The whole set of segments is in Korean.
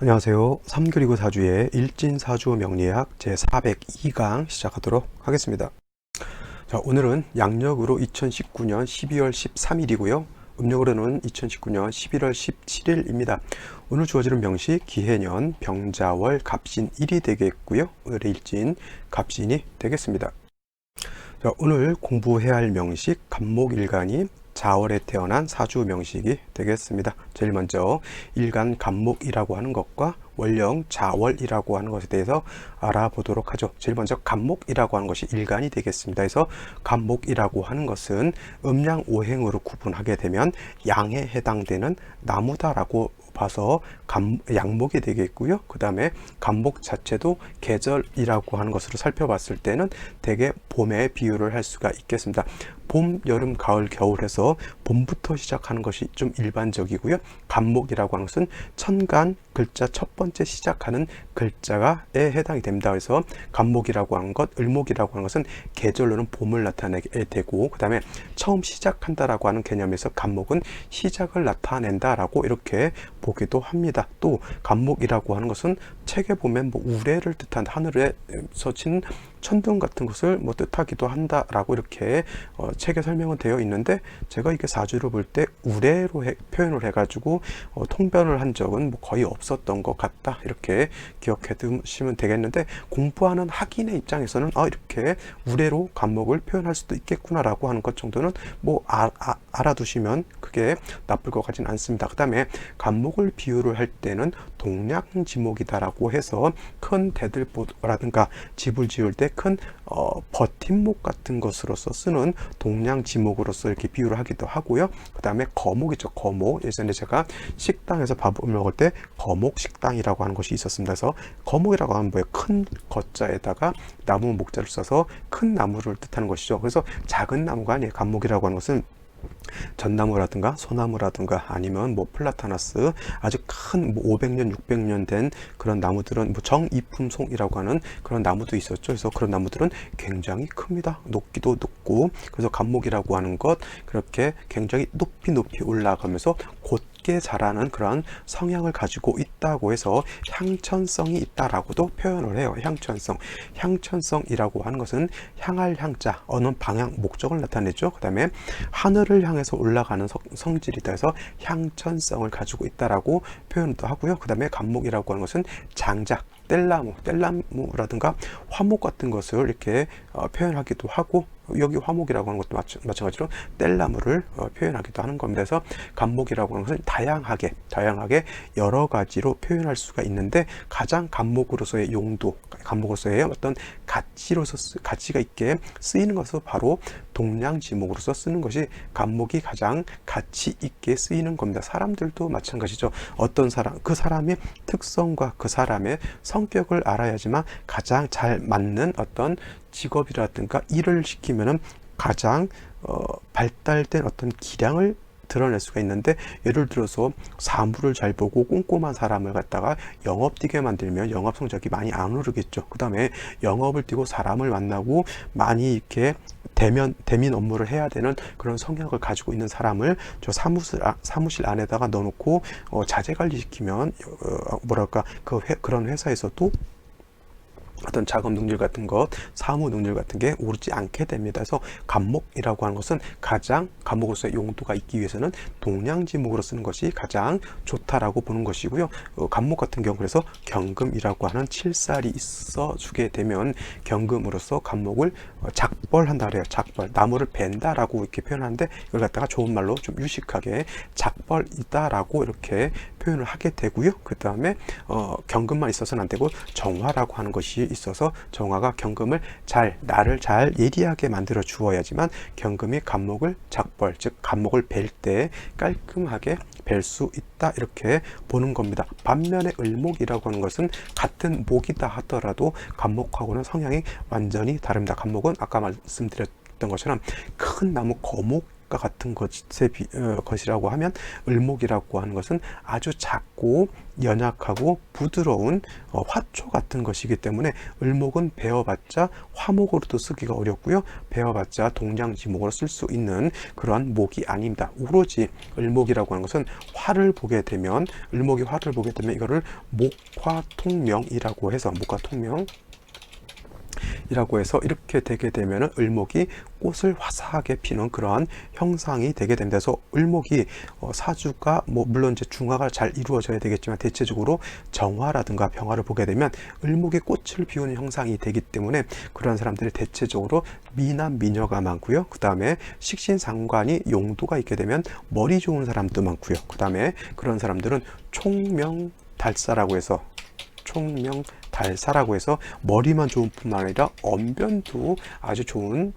안녕하세요. 3교리고 사주의 일진 사주 명리학 제402강 시작하도록 하겠습니다. 자, 오늘은 양력으로 2019년 12월 13일이고요. 음력으로는 2019년 11월 17일입니다. 오늘 주어지는 명시 기해년 병자월 갑신 1이 되겠고요. 오늘의 일진 갑신이 되겠습니다. 자, 오늘 공부해야 할 명식 간목일간이 자월에 태어난 사주 명식이 되겠습니다. 제일 먼저 일간 간목이라고 하는 것과 원령 자월이라고 하는 것에 대해서 알아보도록 하죠. 제일 먼저 간목이라고 하는 것이 일간이 되겠습니다. 그래서 간목이라고 하는 것은 음양 오행으로 구분하게 되면 양에 해당되는 나무다라고 봐서 감, 양목이 되겠고요. 그 다음에 간목 자체도 계절이라고 하는 것으로 살펴봤을 때는 대개 봄에 비유를 할 수가 있겠습니다. 봄, 여름, 가을, 겨울에서 봄부터 시작하는 것이 좀 일반적이고요. 간목이라고 하는 것은 천간 글자 첫 번째 시작하는 글자가에 해당이 됩니다. 그래서 간목이라고 하는 것, 을목이라고 하는 것은 계절로는 봄을 나타내게 되고 그 다음에 처음 시작한다라고 하는 개념에서 간목은 시작을 나타낸다라고 이렇게 보기도 합니다. 또 간목이라고 하는 것은 책에 보면 뭐 우레를 뜻한 하늘에서 친 천둥 같은 것을 뭐 뜻하기도 한다라고 이렇게 어, 책에 설명은 되어 있는데 제가 이게 사주를 볼 때 우레로 해, 표현을 해가지고 어, 통변을 한 적은 뭐 거의 없었던 것 같다 이렇게 기억해 두시면 되겠는데 공부하는 학인의 입장에서는 아 이렇게 우레로 간목을 표현할 수도 있겠구나라고 하는 것 정도는 뭐 아, 아, 알아두시면 그게 나쁠 것 같지는 않습니다. 그 다음에 간목을 비유를 할 때는 동량 지목이다라고 해서 큰 대들보라든가 집을 지을 때 큰 어, 버팀목 같은 것으로서 쓰는 동량지목으로서 이렇게 비유를 하기도 하고요. 그 다음에 거목이죠. 거목. 예전에 제가 식당에서 밥을 먹을 때 거목 식당이라고 하는 것이 있었습니다. 그래서 거목이라고 하면 뭐예요? 큰 거자에다가 나무 목자를 써서 큰 나무를 뜻하는 것이죠. 그래서 작은 나무가 아니에요. 간목이라고 하는 것은 전나무라든가 소나무라든가 아니면 뭐 플라타나스 아주 큰뭐 500년 600년 된 그런 나무들은 뭐 정이품송이라고 하는 그런 나무도 있었죠. 그래서 그런 나무들은 굉장히 큽니다. 높기도 높고 그래서 감목이라고 하는 것 그렇게 굉장히 높이 높이 올라가면서 곧 게 자라는 그런 성향을 가지고 있다고 해서 향천성이 있다라고도 표현을 해요. 향천성. 향천성이라고 하는 것은 향할 향자 어느 방향 목적을 나타내죠. 그 다음에 하늘을 향해서 올라가는 성, 질이다 해서 향천성을 가지고 있다라고 표현도 하고요. 그 다음에 간목이라고 하는 것은 장작 뗄나무, 뗄나무라든가 화목 같은 것을 이렇게 어, 표현하기도 하고 여기 화목이라고 하는 것도 마찬가지로 뗄나무를 어, 표현하기도 하는 겁니다. 그래서 간목이라고 하는 것은 다양하게 다양하게 여러 가지로 표현할 수가 있는데 가장 간목으로서의 용도, 간목으로서의 어떤 가치로서 가치가 있게 쓰이는 것은 바로 동량지목으로서 쓰는 것이 간목이 가장 가치 있게 쓰이는 겁니다. 사람들도 마찬가지죠. 어떤 사람, 그 사람의 특성과 그 사람의 성격을 알아야지만 가장 잘 맞는 어떤 직업이라든가 일을 시키면은 가장 어, 발달된 어떤 기량을 드러낼 수가 있는데 예를 들어서 사물을 잘 보고 꼼꼼한 사람을 갖다가 영업 뛰게 만들면 영업 성적이 많이 안 오르겠죠. 그 다음에 영업을 뛰고 사람을 만나고 많이 이렇게 대면 대민 업무를 해야 되는 그런 성향을 가지고 있는 사람을 저 사무실 아, 사무실 안에다가 넣어놓고 어, 자재 관리 시키면 어, 뭐랄까 그 회, 그런 회사에서도 어떤 작업 능률 같은 것, 사무 능률 같은 게 오르지 않게 됩니다. 그래서 간목이라고 하는 것은 가장 간목으로서의 용도가 있기 위해서는 동량지목으로 쓰는 것이 가장 좋다라고 보는 것이고요. 어, 간목 같은 경우 그래서 경금이라고 하는 칠살이 있어 주게 되면 경금으로서 간목을 어, 작벌한다 그래요. 작벌 나무를 벤다라고 이렇게 표현하는데 이걸 갖다가 좋은 말로 좀 유식하게 작벌이다라고 이렇게 표현을 하게 되고요. 그 다음에 어, 경금만 있어서는 안 되고 정화라고 하는 것이 있어서 정화가 경금을 잘 나를 잘 예리하게 만들어 주어야지만 경금이 간목을 작벌 즉 간목을 벨 때 깔끔하게 벨수 있다 이렇게 보는 겁니다. 반면에 을목이라고 하는 것은 같은 목이다 하더라도 간목하고는 성향이 완전히 다릅니다. 간목은 아까 말씀드렸던 것처럼 큰 나무 거목 과 같은 것의 비, 어, 것이라고 하면 을목이라고 하는 것은 아주 작고 연약하고 부드러운 어, 화초 같은 것이기 때문에 을목은 베어봤자 화목으로도 쓰기가 어렵고요. 베어봤자 동량지목으로 쓸 수 있는 그러한 목이 아닙니다. 오로지 을목이라고 하는 것은 화를 보게 되면 을목이 화를 보게 되면 이거를 목화통명이라고 해서 목화통명 이라고 해서 이렇게 되게 되면 을목이 꽃을 화사하게 피는 그러한 형상이 되게 됩니다. 그래서 을목이 어, 사주가 뭐 물론 이제 중화가 잘 이루어져야 되겠지만 대체적으로 정화라든가 병화를 보게 되면 을목이 꽃을 피우는 형상이 되기 때문에 그런 사람들이 대체적으로 미남 미녀가 많고요. 그 다음에 식신상관이 용도가 있게 되면 머리 좋은 사람도 많고요. 그 다음에 그런 사람들은 총명 달사라고 해서 총명 달사라고 해서 머리만 좋은 뿐만 아니라 언변도 아주 좋은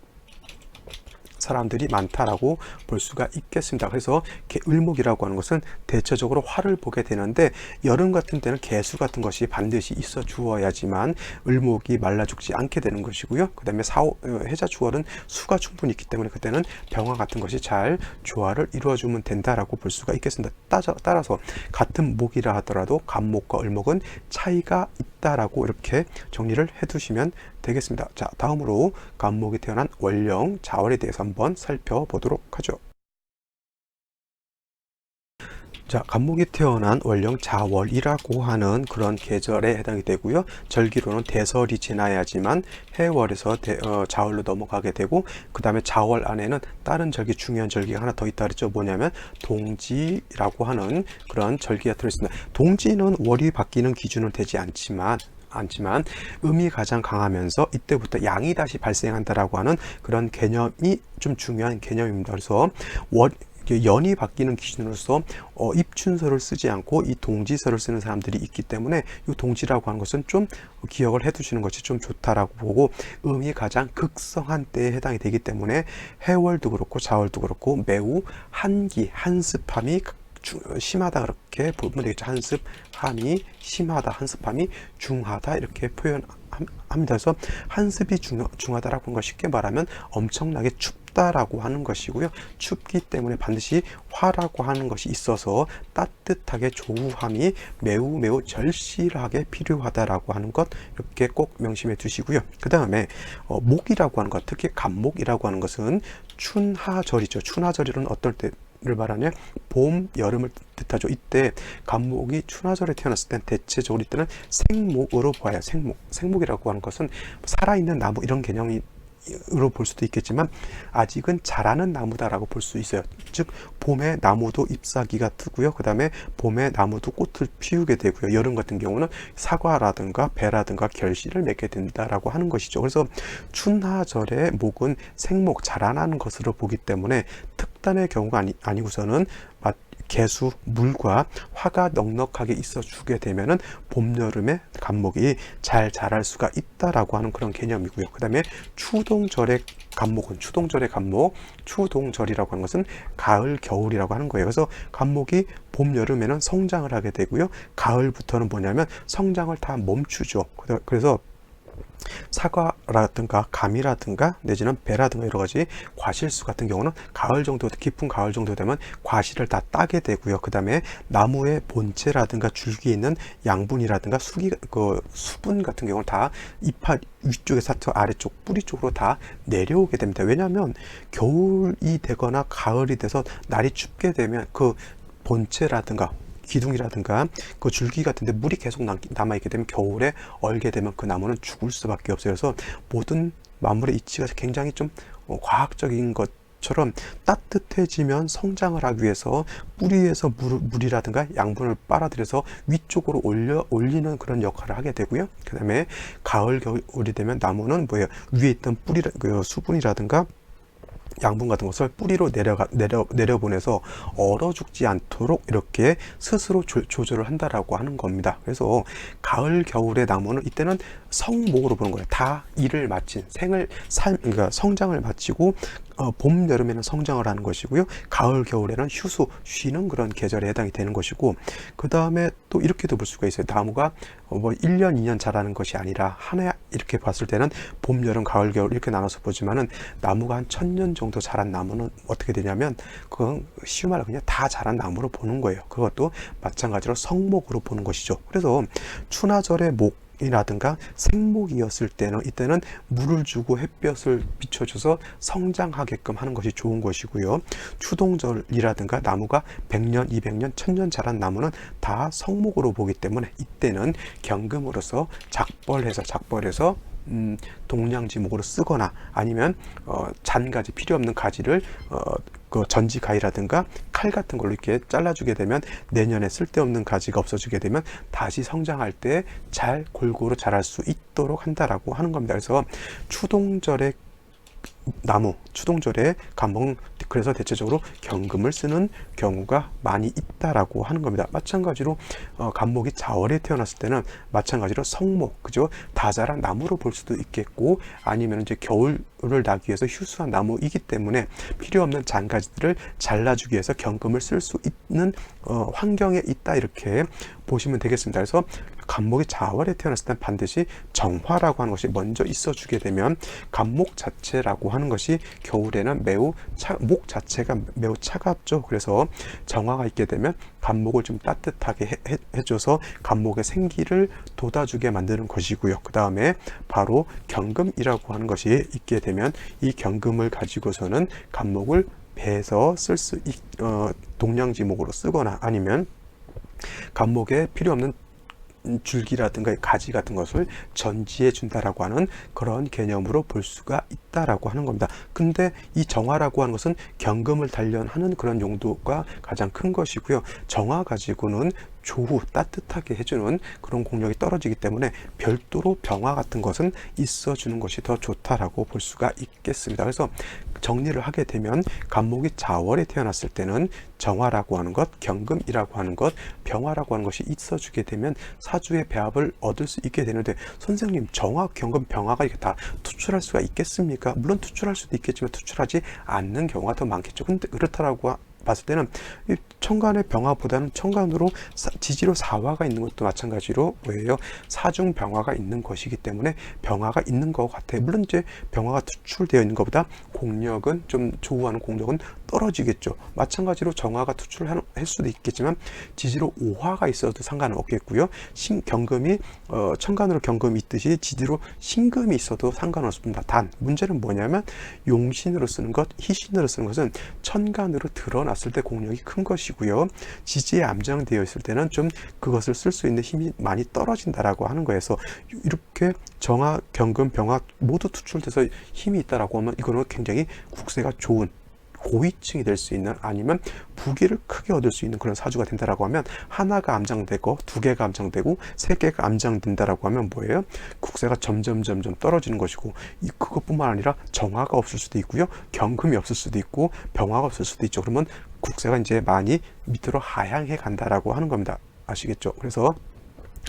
사람들이 많다라고 볼 수가 있겠습니다. 그래서 을목이라고 하는 것은 대체적으로 화를 보게 되는데 여름 같은 때는 개수 같은 것이 반드시 있어 주어야지만 을목이 말라 죽지 않게 되는 것이고요. 그 다음에 사오 어, 해자 주월은 수가 충분히 있기 때문에 그때는 병화 같은 것이 잘 조화를 이루어주면 된다라고 볼 수가 있겠습니다. 따라서 같은 목이라 하더라도 간목과 을목은 차이가 있다라고 이렇게 정리를 해두시면 되겠습니다. 자, 다음으로 간목이 태어난 원령 자월에 대해서 한번 살펴보도록 하죠. 자, 간목이 태어난 월령 자월이라고 하는 그런 계절에 해당이 되고요. 절기로는 대설이 지나야지만 해월에서 대, 어, 자월로 넘어가게 되고 그 다음에 자월 안에는 다른 절기 중요한 절기가 하나 더 있다 그랬죠. 뭐냐면 동지라고 하는 그런 절기가 들어있습니다. 동지는 월이 바뀌는 기준은 되지 않지만 않지만 음이 가장 강하면서 이때부터 양이 다시 발생한다라고 하는 그런 개념이 좀 중요한 개념입니다. 그래서 월 연이 바뀌는 기준으로서 어, 입춘서를 쓰지 않고 이 동지서를 쓰는 사람들이 있기 때문에 이 동지라고 하는 것은 좀 기억을 해두시는 것이 좀 좋다라고 보고 음이 가장 극성한 때에 해당이 되기 때문에 해월도 그렇고 자월도 그렇고 매우 한기 한습함이 심하다 그렇게 보면 되겠죠. 한습 함이 심하다, 한습함이 중하다 이렇게 표현합니다. 그래서 한습이 중, 중하다라고 하는 걸 쉽게 말하면 엄청나게 춥다라고 하는 것이고요. 춥기 때문에 반드시 화라고 하는 것이 있어서 따뜻하게 조우함이 매우 매우 절실하게 필요하다라고 하는 것 이렇게 꼭 명심해 두시고요. 그 다음에 어, 목이라고 하는 것, 특히 간목이라고 하는 것은 춘하절이죠. 춘하절이는 어떨 때 를 말하냐 봄, 여름을 뜻하죠. 이때 간목이春하절에 태어났을 땐 대체적으로 이때는 생목으로 보아요. 생목. 생목이라고 하는 것은 살아있는 나무 이런 개념이 으로 볼 수도 있겠지만 아직은 자라는 나무다라고 볼 수 있어요. 즉 봄에 나무도 잎사귀가 트고요. 그 다음에 봄에 나무도 꽃을 피우게 되고요. 여름 같은 경우는 사과라든가 배라든가 결실을 맺게 된다라고 하는 것이죠. 그래서 춘하절의 목은 생목 자라나는 것으로 보기 때문에 특단의 경우가 아니, 아니고서는 개수, 물과 화가 넉넉하게 있어 주게 되면은 봄, 여름에 감목이 잘 자랄 수가 있다라고 하는 그런 개념이고요. 그 다음에 추동절의 감목은 추동절의 감목, 추동절이라고 하는 것은 가을, 겨울이라고 하는 거예요. 그래서 감목이 봄, 여름에는 성장을 하게 되고요. 가을부터는 뭐냐면 성장을 다 멈추죠. 그래서 사과라든가 감이라든가 내지는 배라든가 여러 가지 과실수 같은 경우는 가을 정도 깊은 가을 정도 되면 과실을 다 따게 되고요. 그 다음에 나무의 본체라든가 줄기에 있는 양분이라든가 수기 그 수분 같은 경우는 다 이파 위쪽에서 아래쪽 뿌리 쪽으로 다 내려오게 됩니다. 왜냐하면 겨울이 되거나 가을이 돼서 날이 춥게 되면 그 본체라든가 기둥이라든가 그 줄기 같은데 물이 계속 남아 있게 되면 겨울에 얼게 되면 그 나무는 죽을 수밖에 없어요. 그래서 모든 만물의 이치가 굉장히 좀 어, 과학적인 것 처럼 따뜻해지면 성장을 하기 위해서 뿌리에서 물, 물이라든가 양분을 빨아들여서 위쪽으로 올려 올리는 그런 역할을 하게 되고요. 그다음에 가을 겨울이 되면 나무는 뭐예요? 위에 있던 뿌리 그 수분이라든가 양분 같은 것을 뿌리로 내려가 내려 내려보내서 얼어 죽지 않도록 이렇게 스스로 조, 조절을 한다라고 하는 겁니다. 그래서 가을 겨울의 나무는 이때는 성목으로 보는 거예요. 다 일을 마친 생을 삶 그러니까 성장을 마치고 어, 봄, 여름에는 성장을 하는 것이고요. 가을, 겨울에는 휴수, 쉬는 그런 계절에 해당이 되는 것이고, 그 다음에 또 이렇게도 볼 수가 있어요. 나무가 어, 뭐 1년, 2년 자라는 것이 아니라 하나 이렇게 봤을 때는 봄, 여름, 가을, 겨울 이렇게 나눠서 보지만은 나무가 한 천 년 정도 자란 나무는 어떻게 되냐면 그건 쉬운 말로 그냥 다 자란 나무로 보는 거예요. 그것도 마찬가지로 성목으로 보는 것이죠. 그래서 추나절의 목 이라든가 생목이었을 때는 이때는 물을 주고 햇볕을 비춰줘서 성장하게끔 하는 것이 좋은 것이고요. 추동절이라든가 나무가 100년, 200년, 1000년 자란 나무는 다 성목으로 보기 때문에 이때는 경금으로서 작벌해서 작벌해서 음, 동량지목으로 쓰거나 아니면 어, 잔가지 필요 없는 가지를 어, 그 전지 가위라든가 칼 같은 걸로 이렇게 잘라주게 되면 내년에 쓸데없는 가지가 없어지게 되면 다시 성장할 때 잘 골고루 자랄 수 있도록 한다라고 하는 겁니다. 그래서 추동절에 나무, 추동절에 감봉 그래서 대체적으로 경금을 쓰는 경우가 많이 있다라고 하는 겁니다. 마찬가지로 어, 감목이 자월에 태어났을 때는 마찬가지로 성목, 그죠? 다 자란 나무로 볼 수도 있겠고 아니면 이제 겨울을 나기 위해서 휴수한 나무이기 때문에 필요 없는 잔가지들을 잘라주기 위해서 경금을 쓸 수 있는 어, 환경에 있다 이렇게 보시면 되겠습니다. 그래서 감목이 자월에 태어났을 때 반드시 정화라고 하는 것이 먼저 있어주게 되면 감목 자체라고 하는 것이 겨울에는 매우 차, 목 자체가 매우 차갑죠. 그래서 정화가 있게 되면 감목을 좀 따뜻하게 해, 해, 해줘서 감목의 생기를 돋아주게 만드는 것이고요. 그 다음에 바로 경금이라고 하는 것이 있게 되면 이 경금을 가지고서는 감목을 배서 쓸 수, 어, 동량지목으로 쓰거나 아니면 감목에 필요 없는 줄기라든가 가지 같은 것을 전지해 준다라고 하는 그런 개념으로 볼 수가 있다라고 하는 겁니다. 근데 이 정화라고 하는 것은 경금을 단련하는 그런 용도가 가장 큰 것이고요. 정화 가지고는 조후 따뜻하게 해주는 그런 공력이 떨어지기 때문에 별도로 병화 같은 것은 있어 주는 것이 더 좋다라고 볼 수가 있겠습니다. 그래서 정리를 하게 되면 간목이 자월에 태어났을 때는 정화라고 하는 것, 경금이라고 하는 것, 병화라고 하는 것이 있어 주게 되면 사주의 배합을 얻을 수 있게 되는데 선생님 정화, 경금, 병화가 이렇게 다 투출할 수가 있겠습니까? 물론 투출할 수도 있겠지만 투출하지 않는 경우가 더 많겠죠. 근데 그렇다라고 봤을 때는 이 청간의 병화보다는 청간으로 지지로 사화가 있는 것도 마찬가지로 왜요? 사중 병화가 있는 것이기 때문에 병화가 있는 것 같아요. 물론 이제 병화가 투출되어 있는 것보다 공력은 좀 조우하는 공력은 떨어지겠죠. 마찬가지로 정화가 투출할 수도 있겠지만 지지로 오화가 있어도 상관은 없겠고요. 신 경금이 어, 청간으로 경금이 있듯이 지지로 신금이 있어도 상관없습니다. 단 문제는 뭐냐면 용신으로 쓰는 것, 희신으로 쓰는 것은 천간으로 드러났을 때 공력이 큰 것이고요. 지지에 암정되어 있을 때는 좀 그것을 쓸 수 있는 힘이 많이 떨어진다라고 하는 거에서 이렇게 정화, 경금, 병화 모두 투출돼서 힘이 있다라고 하면 이거는 굉장히 국세가 좋은 고위층이 될 수 있는 아니면 부기를 크게 얻을 수 있는 그런 사주가 된다라고 하면 하나가 암장되고 두 개가 암장되고 세 개가 암장된다라고 하면 뭐예요? 국세가 점점 점점 떨어지는 것이고 이 그것뿐만 아니라 정화가 없을 수도 있고요. 경금이 없을 수도 있고 병화가 없을 수도 있죠. 그러면 국세가 이제 많이 밑으로 하향해 간다라고 하는 겁니다. 아시겠죠? 그래서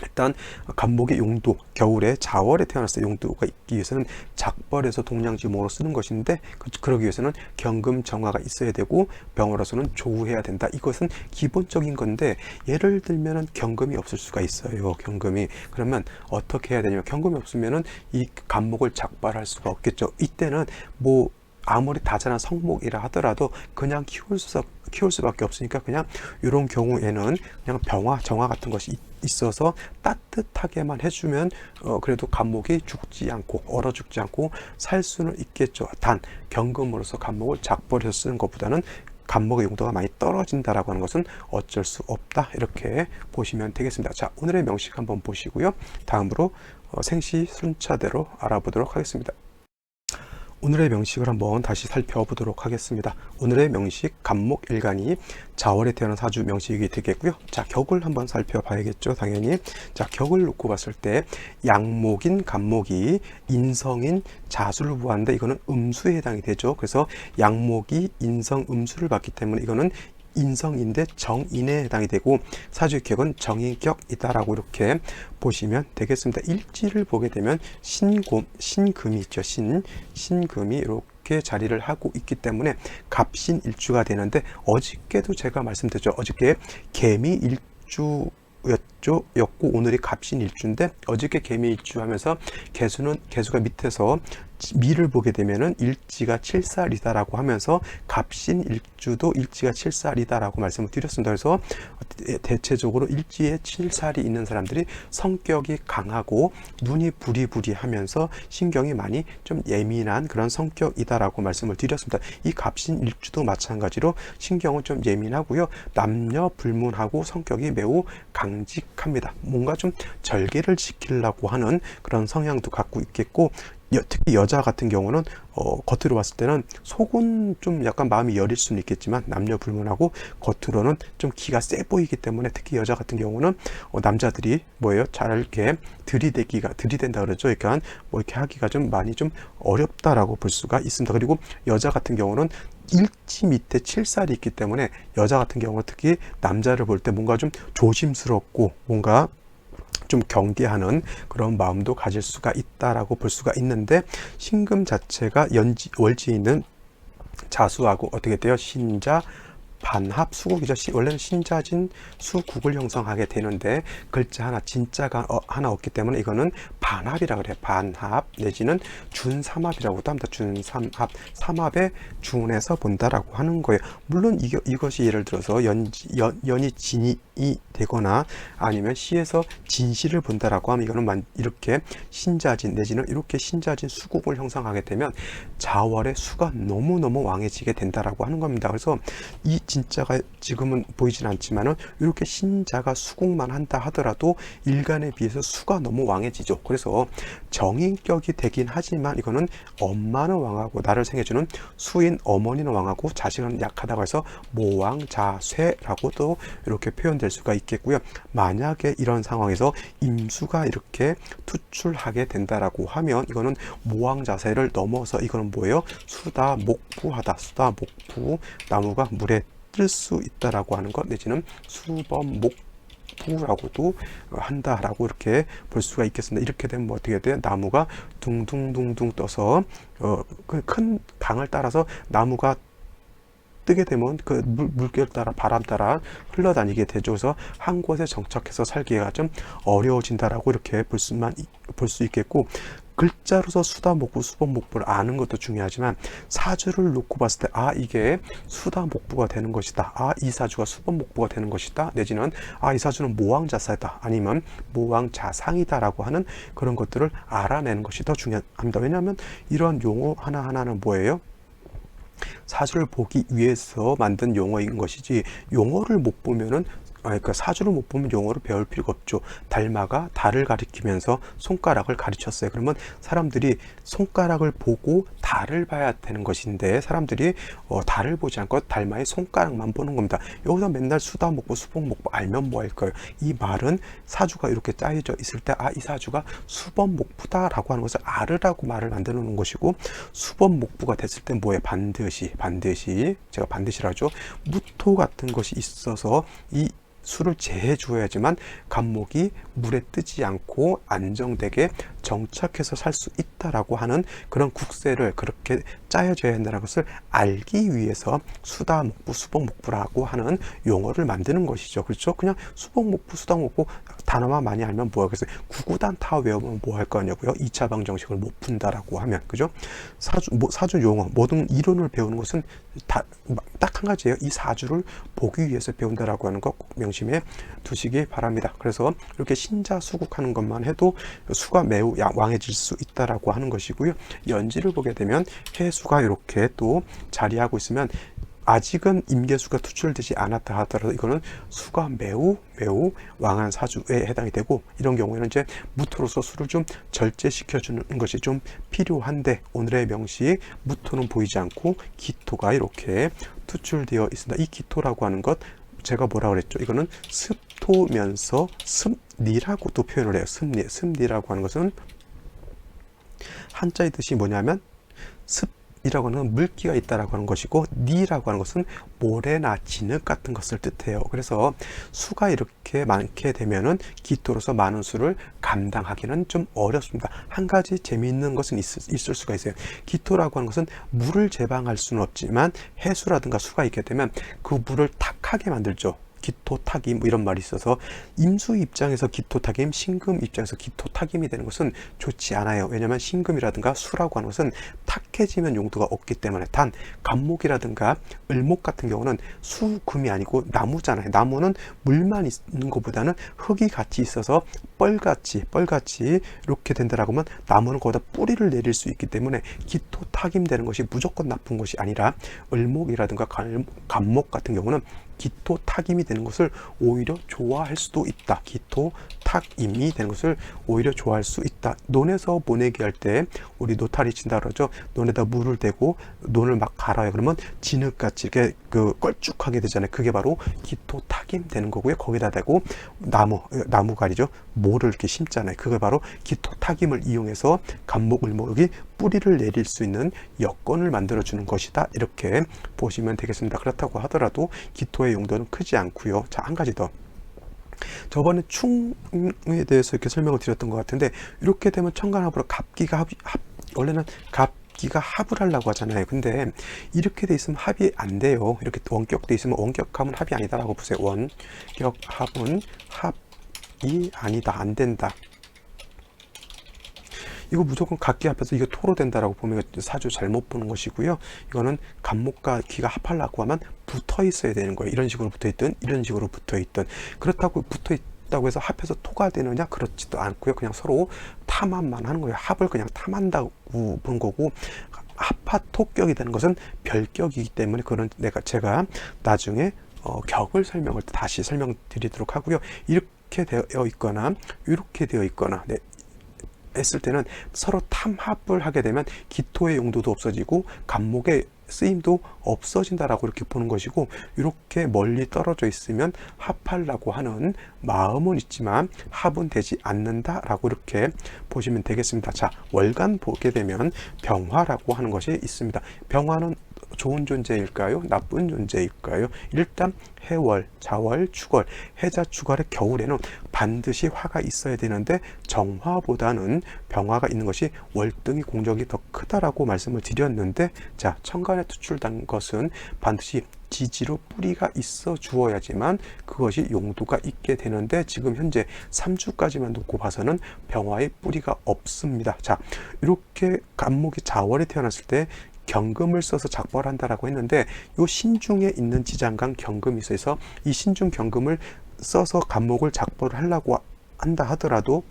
일단 간목의 용도 겨울에 자월에 태어났을 때 용도가 있기 위해서는 작벌에서 동량지목으로 쓰는 것인데 그, 그러기 위해서는 경금 정화가 있어야 되고 병으로서는 조우해야 된다. 이것은 기본적인 건데 예를 들면은 경금이 없을 수가 있어요 경금이. 그러면 어떻게 해야 되냐면 경금이 없으면은 이 간목을 작발할 수가 없겠죠. 이때는 뭐 아무리 다자란 성목이라 하더라도 그냥 키울 수 키울 수밖에 없으니까 그냥 이런 경우에는 그냥 병화 정화 같은 것이 있어서 따뜻하게만 해주면 어 그래도 감목이 죽지 않고 얼어 죽지 않고 살 수는 있겠죠. 단 경금으로서 감목을 작벌해서 쓰는 것보다는 감목의 용도가 많이 떨어진다라고 하는 것은 어쩔 수 없다 이렇게 보시면 되겠습니다. 자 오늘의 명식 한번 보시고요. 다음으로 어 생시 순차대로 알아보도록 하겠습니다. 오늘의 명식을 한번 다시 살펴보도록 하겠습니다. 오늘의 명식 간목 일간이 자월에 태어난 사주 명식이 되겠고요. 자 격을 한번 살펴봐야겠죠. 당연히 자 격을 놓고 봤을 때 양목인 간목이 인성인 자수를 부하는데 이거는 음수에 해당이 되죠. 그래서 양목이 인성 음수를 받기 때문에 이거는 인성인데 정인에 해당이 되고 사주격은 정인격이다라고 이렇게 보시면 되겠습니다. 일지를 보게 되면 신곰, 신금이 있죠. 신, 신금이 이렇게 자리를 하고 있기 때문에 갑신일주가 되는데 어저께도 제가 말씀드렸죠. 어저께 개미일주 였 죠 였고 오늘이 갑신 일주인데 어저께 개미 일주 하면서 개수는 개수가 밑에서 미를 보게 되면은 일지가 7살이다라고 하면서 갑신 일주도 일지가 7살이다라고 말씀을 드렸습니다. 그래서 대체적으로 일지에 7살이 있는 사람들이 성격이 강하고 눈이 부리부리하면서 신경이 많이 좀 예민한 그런 성격이다라고 말씀을 드렸습니다. 이 갑신 일주도 마찬가지로 신경은 좀 예민하고요. 남녀 불문하고 성격이 매우 강직 합니다. 뭔가 좀 절개를 지키려고 하는 그런 성향도 갖고 있겠고 여, 특히 여자 같은 경우는 어, 겉으로 봤을 때는 속은 좀 약간 마음이 여릴 수는 있겠지만 남녀 불문하고 겉으로는 좀 기가 세 보이기 때문에 특히 여자 같은 경우는 어, 남자들이 뭐예요? 잘 이렇게 들이대기가 들이댄다 그러죠? 그러니까 뭐 이렇게 하기가 좀 많이 좀 어렵다라고 볼 수가 있습니다. 그리고 여자 같은 경우는 일치 밑에 칠살이 있기 때문에 여자 같은 경우는 특히 남자를 볼 때 뭔가 좀 조심스럽고 뭔가 좀 경계하는 그런 마음도 가질 수가 있다라고 볼 수가 있는데 신금 자체가 연지 월지에 있는 자수하고 어떻게 돼요? 신자 반합 수국이죠. 시, 원래는 신자진 수국을 형성하게 되는데 글자 하나 진짜가 어, 하나 없기 때문에 이거는 반합이라 그래요. 반합 내지는 준삼합이라고도 합니다. 준삼합 삼합에 준해서 본다라고 하는 거예요. 물론 이거, 이것이 예를 들어서 연, 연, 연이 진이 되거나 아니면 시에서 진시를 본다라고 하면 이거는 만, 이렇게 신자진 내지는 이렇게 신자진 수국을 형성하게 되면 자월의 수가 너무너무 왕해지게 된다라고 하는 겁니다. 그래서 이 진짜가 지금은 보이진 않지만은 이렇게 신자가 수국만 한다 하더라도 일간에 비해서 수가 너무 왕해지죠. 그래서 정인격이 되긴 하지만 이거는 엄마는 왕하고 나를 생겨주는 수인 어머니는 왕하고 자식은 약하다고 해서 모왕자쇠라고도 이렇게 표현 될 수가 있겠고요. 만약에 이런 상황에서 임수가 이렇게 투출하게 된다라고 하면 이거는 모왕자세를 넘어서 이거는 뭐예요? 수다 목부하다. 수다 목부 나무가 물에 뜰 수 있다라고 하는 것 내지는 수범 목 부라고도 한다라고 이렇게 볼 수가 있겠습니다. 이렇게 되면 뭐 어떻게 돼요? 나무가 둥둥둥둥 떠서 어, 그큰 강을 따라서 나무가 뜨게 되면 그 물, 물결 따라 바람 따라 흘러다니게 되죠. 그래서 한 곳에 정착해서 살기가 좀 어려워진다라고 이렇게 볼 수만 볼 수 있겠고 글자로서 수다목부, 수범목부를 아는 것도 중요하지만 사주를 놓고 봤을 때 아 이게 수다목부가 되는 것이다. 아 이 사주가 수범목부가 되는 것이다. 내지는 아 이 사주는 모왕자사다. 아니면 모왕자상이다라고 하는 그런 것들을 알아내는 것이 더 중요합니다. 왜냐하면 이러한 용어 하나하나는 뭐예요? 사주를 보기 위해서 만든 용어인 것이지 용어를 못 보면은 아, 그러니까 사주를 못 보면 용어를 배울 필요가 없죠. 달마가 달을 가리키면서 손가락을 가르쳤어요. 그러면 사람들이 손가락을 보고 달을 봐야 되는 것인데 사람들이 어, 달을 보지 않고 달마의 손가락만 보는 겁니다. 여기서 맨날 수다 먹고 수복 먹고 알면 뭐 할까요? 이 말은 사주가 이렇게 짜여져 있을 때 아 이 사주가 수범 목부다라고 하는 것을 알으라고 말을 만들어 놓은 것이고 수범 목부가 됐을 때 뭐에 반드시 반드시 제가 반드시라죠. 무토 같은 것이 있어서 이 재해 주어야지만 감목이 물에 뜨지 않고 안정되게 정착해서 살 수 있다라고 하는 그런 국세를 그렇게 짜여져야 한다는 것을 알기 위해서 수다 목부 수복 목부라고 하는 용어를 만드는 것이죠. 그렇죠? 그냥 수복 목부 수다 목부 단어만 많이 알면 뭐야? 그래서 구구단 타 외우면 뭐 할 거냐고요? 2차 방정식을 못 푼다라고 하면 그죠? 사주 뭐, 사주 용어 모든 이론을 배우는 것은 다딱한 가지예요. 이 사주를 보기 위해서 배운다라고 하는 것꼭 명심해 두시기 바랍니다. 그래서 이렇게 신자 수국하는 것만 해도 수가 매우 왕해질 수 있다라고 하는 것이고요. 연지를 보게 되면 해수가 이렇게 또 자리하고 있으면 아직은 임계수가 투출되지 않았다 하더라도 이거는 수가 매우 매우 왕한 사주에 해당이 되고 이런 경우에는 이제 무토로서 수를 좀 절제시켜 주는 것이 좀 필요한데 오늘의 명시 무토는 보이지 않고 기토가 이렇게 투출되어 있습니다. 이 기토라고 하는 것 제가 뭐라 그랬죠? 이거는 습토면서 습리라고도 표현을 해요. 습리, 습리라고 하는 것은 한자의 뜻이 뭐냐면 습 이라고 하는 물기가 있다라고 하는 것이고 니라고 하는 것은 모래나 진흙 같은 것을 뜻해요. 그래서 수가 이렇게 많게 되면은 기토로서 많은 수를 감당하기는 좀 어렵습니다. 한 가지 재미있는 것은 있, 있을 수가 있어요. 기토라고 하는 것은 물을 제방할 수는 없지만 해수라든가 수가 있게 되면 그 물을 탁하게 만들죠. 기토탁임 뭐 이런 말이 있어서 임수 입장에서 기토탁임, 신금 입장에서 기토탁임이 되는 것은 좋지 않아요. 왜냐하면 신금이라든가 수라고 하는 것은 탁해지면 용도가 없기 때문에 단 감목이라든가 을목 같은 경우는 수금이 아니고 나무잖아요. 나무는 물만 있는 것보다는 흙이 같이 있어서 뻘같이 뻘같이 이렇게 된다라고 하면 나무는 거기다 뿌리를 내릴 수 있기 때문에 기토탁임 되는 것이 무조건 나쁜 것이 아니라 을목이라든가 감목 같은 경우는 기토 타임이 되는 것을 오히려 좋아할 수도 있다. 기토 탁임이 되는 것을 오히려 좋아할 수 있다. 논에서 보내기 할 때 우리 노타리 친다 그러죠. 논에다 물을 대고 논을 막 갈아요. 그러면 진흙같이 이렇게 그 껄쭉하게 되잖아요. 그게 바로 기토 탁임 되는 거고요. 거기다 대고 나무 나무가리죠. 모를 이렇게 심잖아요. 그걸 바로 기토 탁임을 이용해서 감목을 모으기 뿌리를 내릴 수 있는 여건을 만들어 주는 것이다. 이렇게 보시면 되겠습니다. 그렇다고 하더라도 기토의 용도는 크지 않고요. 자, 한 가지 더. 저번에 충에 대해서 이렇게 설명을 드렸던 것 같은데 이렇게 되면 천간합으로 갑기가 합, 합 원래는 갑 기가 합을 하려고 하잖아요. 근데 이렇게 돼 있으면 합이 안 돼요. 이렇게 원격 돼 있으면 원격하면 합이 아니다라고 보세요. 원격 합은 합이 아니다. 안 된다. 이거 무조건 각기 앞에서 이게 토로 된다라고 보면 사주 잘못 보는 것이고요. 이거는 간목과 기가 합하려고 하면 붙어 있어야 되는 거예요. 이런 식으로 붙어 있든 이런 식으로 붙어 있든 그렇다고 붙어 있 다고 해서 합해서 토가 되느냐 그렇지도 않고요. 그냥 서로 탐함만 하는 거예요. 합을 그냥 탐한다고 보는 거고 합파 토격이 되는 것은 별격이기 때문에 그런 내가 제가 나중에 어, 격을 설명을 다시 설명드리도록 하고요. 이렇게 되어 있거나 이렇게 되어 있거나 네, 했을 때는 서로 탐합을 하게 되면 기토의 용도도 없어지고 감목의 쓰임도 없어진다라고 이렇게 보는 것이고 이렇게 멀리 떨어져 있으면 합하려고 하는 마음은 있지만 합은 되지 않는다라고 이렇게 보시면 되겠습니다. 자 월간 보게 되면 병화라고 하는 것이 있습니다. 병화는 좋은 존재일까요? 나쁜 존재일까요? 일단 해월, 자월, 축월, 해자, 축월의 겨울에는 반드시 화가 있어야 되는데 정화보다는 병화가 있는 것이 월등히 공적이 더 크다라고 말씀을 드렸는데 자 천간에 투출된 것은 반드시 지지로 뿌리가 있어 주어야지만 그것이 용도가 있게 되는데 지금 현재 3주까지만 놓고 봐서는 병화의 뿌리가 없습니다. 자 이렇게 간목이 자월에 태어났을 때 경금을 써서 작벌 한다라고 했는데 요 신중에 있는 지장간 경금이 있어서 이 신중 경금을 써서 간목을 작벌을 하려고 한다 하더라도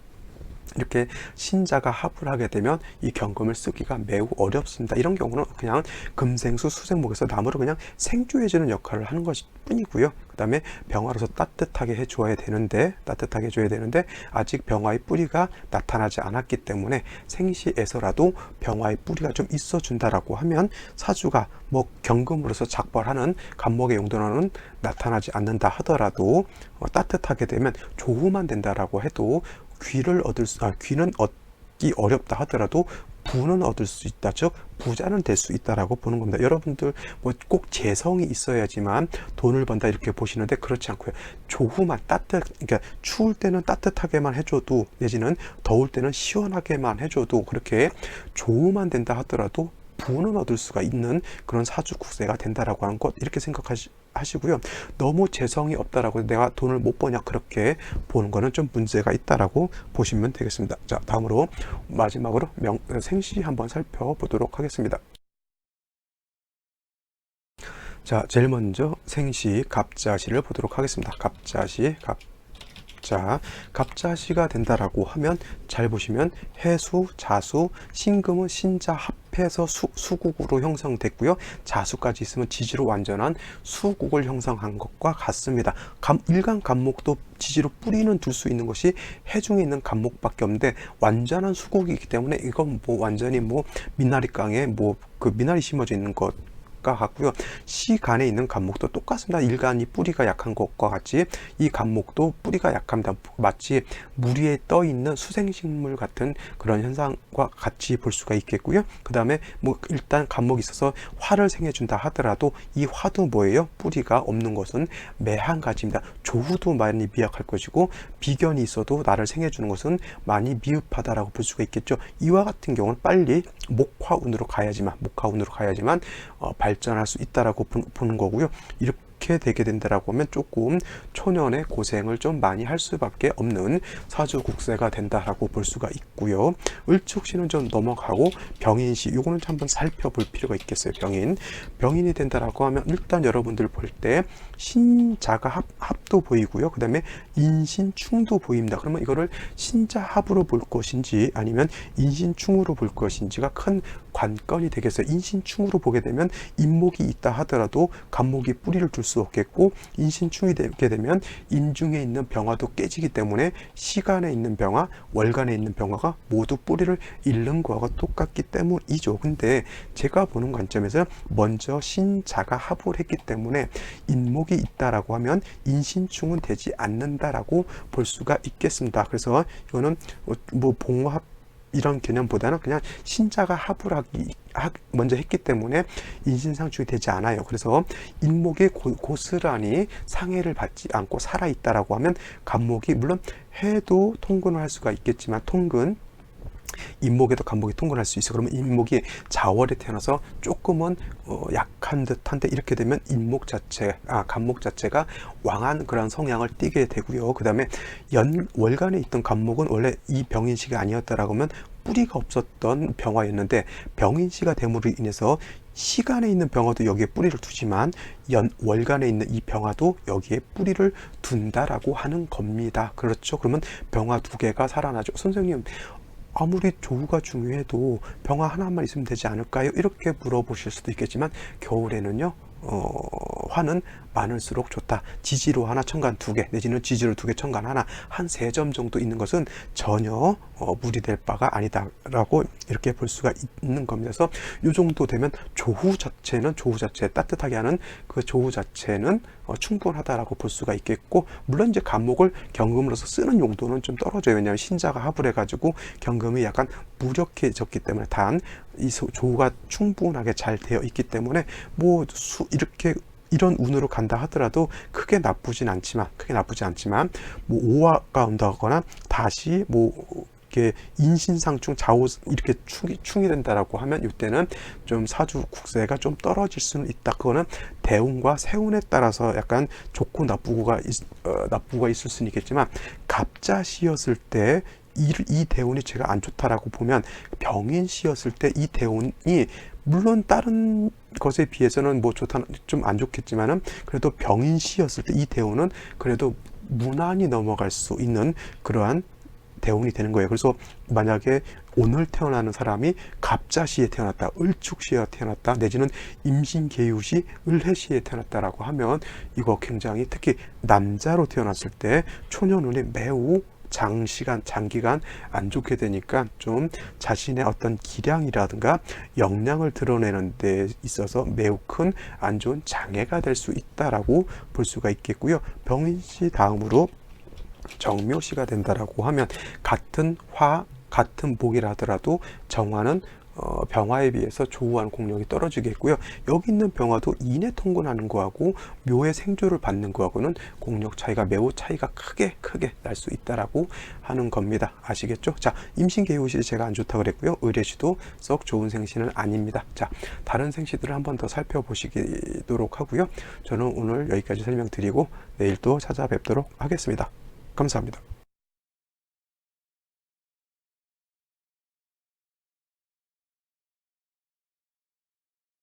이렇게 신자가 합을 하게 되면 이 경금을 쓰기가 매우 어렵습니다. 이런 경우는 그냥 금생수 수생목에서 나무를 그냥 생조해주는 역할을 하는 것 뿐이고요. 그 다음에 병화로서 따뜻하게 해줘야 되는데 따뜻하게 해줘야 되는데 아직 병화의 뿌리가 나타나지 않았기 때문에 생시에서라도 병화의 뿌리가 좀 있어준다라고 하면 사주가 뭐 경금으로서 작벌하는 간목의 용도로는 나타나지 않는다 하더라도 어, 따뜻하게 되면 조후만 된다라고 해도 귀를 얻을 수, 아, 귀는 얻기 어렵다 하더라도 부는 얻을 수 있다. 즉 부자는 될 수 있다라고 보는 겁니다. 여러분들 뭐 꼭 재성이 있어야지만 돈을 번다 이렇게 보시는데 그렇지 않고요. 조후만 따뜻 그러니까 추울 때는 따뜻하게만 해줘도 내지는 더울 때는 시원하게만 해줘도 그렇게 조후만 된다 하더라도 부는 얻을 수가 있는 그런 사주 국세가 된다라고 하는 것 이렇게 생각하시 고요. 너무 재성이 없다라고 내가 돈을 못 버냐 그렇게 보는 거는 좀 문제가 있다라고 보시면 되겠습니다. 자, 다음으로 마지막으로 명, 생시 한번 살펴보도록 하겠습니다. 자, 제일 먼저 생시 갑자시를 보도록 하겠습니다. 갑자시, 갑 자, 갑자시가 된다라고 하면 잘 보시면 해수, 자수, 신금은 신자 합 해서 수, 수국으로 형성됐고요. 자수까지 있으면 지지로 완전한 수국을 형성한 것과 같습니다. 감, 일간 감목도 지지로 뿌리는 둘 수 있는 것이 해중에 있는 감목밖에 없는데 완전한 수국이기 때문에 이건 뭐 완전히 뭐 미나리깡에 뭐 그 미나리 심어져 있는 것 것과 같고요. 시간에 있는 간목도 똑같습니다. 일간이 뿌리가 약한 것과 같이 이 간목도 뿌리가 약합니다. 마치 물 위에 떠 있는 수생식물 같은 그런 현상과 같이 볼 수가 있겠고요. 그 다음에 뭐 일단 간목이 있어서 화를 생해준다 하더라도 이 화도 뭐예요? 뿌리가 없는 것은 매한 가지입니다. 조후도 많이 미약할 것이고 비견이 있어도 나를 생해주는 것은 많이 미흡하다라고 볼 수가 있겠죠. 이와 같은 경우는 빨리 목화운으로 가야지만 목화운으로 가야지만 어, 발 전할 수 있다라고 보- 보는 거고요. 이렇게 되게 된다라고 하면 조금 초년의 고생을 좀 많이 할 수밖에 없는 사주국세가 된다라고 볼 수가 있고요. 을축시는 좀 넘어가고 병인시 요거는 좀 한번 살펴볼 필요가 있겠어요. 병인 병인이 된다라고 하면 일단 여러분들 볼 때 신자가 합, 합도 보이고요. 그 다음에 인신충도 보입니다. 그러면 이거를 신자합으로 볼 것인지 아니면 인신충으로 볼 것인지가 큰 관건이 되겠어요. 인신충으로 보게 되면 인목이 있다 하더라도 간목이 뿌리를 둘수 없겠고 인신충이 되게 되면 인중에 있는 병화도 깨지기 때문에 시간에 있는 병화, 월간에 있는 병화가 모두 뿌리를 잃는 거와 똑같기 때문이죠. 근데 제가 보는 관점에서 먼저 신자가 합을 했기 때문에 인목이 있다라고 하면 인신충은 되지 않는다라고 볼 수가 있겠습니다. 그래서 이거는 뭐 봉합 이런 개념보다는 그냥 신자가 합을 하기 하- 먼저 했기 때문에 인신상충이 되지 않아요. 그래서 인목이 고, 고스란히 상해를 받지 않고 살아 있다라고 하면 간목이 물론 해도 통근을 할 수가 있겠지만 통근 인목에도 간목이 통근할 수 있어. 그러면 인목이 자월에 태어나서 조금은 어, 약한 듯한데 이렇게 되면 인목 자체, 아 간목 자체가 왕한 그런 성향을 띠게 되고요. 그 다음에 연 월간에 있던 간목은 원래 이 병인시가 아니었다라고 하면 뿌리가 없었던 병화였는데 병인시가 됨으로 인해서 시간에 있는 병화도 여기에 뿌리를 두지만 연 월간에 있는 이 병화도 여기에 뿌리를 둔다라고 하는 겁니다. 그렇죠? 그러면 병화 두 개가 살아나죠. 선생님 아무리 조우가 중요해도 병화 하나만 있으면 되지 않을까요? 이렇게 물어보실 수도 있겠지만 겨울에는요. 어, 화는 많을수록 좋다. 지지로 하나, 천간 두 개, 내지는 지지로 두 개, 천간 하나, 한 세 점 정도 있는 것은 전혀 어, 무리될 바가 아니다라고 이렇게 볼 수가 있는 겁니다. 그래서 이 정도 되면 조후 자체는 조후 자체 따뜻하게 하는 그 조후 자체는 어, 충분하다라고 볼 수가 있겠고 물론 이제 간목을 경금으로서 쓰는 용도는 좀 떨어져요. 왜냐하면 신자가 합을 해가지고 경금이 약간 무력해졌기 때문에 단 이 조후가 충분하게 잘 되어 있기 때문에 뭐 수, 이렇게 이런 운으로 간다 하더라도 크게 나쁘진 않지만 크게 나쁘지 않지만 뭐 오화가 온다거나 다시 뭐 이렇게 인신상충 좌우 이렇게 충이, 충이 된다라고 하면 이때는 좀 사주 국세가 좀 떨어질 수는 있다. 그거는 대운과 세운에 따라서 약간 좋고 나쁘고가 있, 어, 나쁘고가 있을 수는 있겠지만 갑자시였을 때 이, 이 대운이 제가 안 좋다라고 보면 병인시였을 때 이 대운이 물론 다른 것에 비해서는 뭐 좋다 좀 안 좋겠지만은 그래도 병인시였을 때 이 대운은 그래도 무난히 넘어갈 수 있는 그러한 대운이 되는 거예요. 그래서 만약에 오늘 태어나는 사람이 갑자시에 태어났다, 을축시에 태어났다, 내지는 임신 계유시, 을해시에 태어났다라고 하면 이거 굉장히 특히 남자로 태어났을 때 초년운이 매우 장시간, 장기간 안 좋게 되니까 좀 자신의 어떤 기량이라든가 역량을 드러내는 데 있어서 매우 큰 안 좋은 장애가 될 수 있다라고 볼 수가 있겠고요. 병인시 다음으로 정묘시가 된다라고 하면 같은 화 같은 복이라 하더라도 정화는 어, 병화에 비해서 조우한 공력이 떨어지겠고요. 여기 있는 병화도 인해 통근하는 거하고 묘의 생조를 받는 거하고는 공력 차이가 매우 차이가 크게 크게 날 수 있다라고 하는 겁니다. 아시겠죠? 자, 임신계유시 제가 안 좋다 그랬고요. 의뢰시도 썩 좋은 생시는 아닙니다. 자, 다른 생시들을 한번 더 살펴보시도록 하고요. 저는 오늘 여기까지 설명드리고 내일 또 찾아뵙도록 하겠습니다. 감사합니다.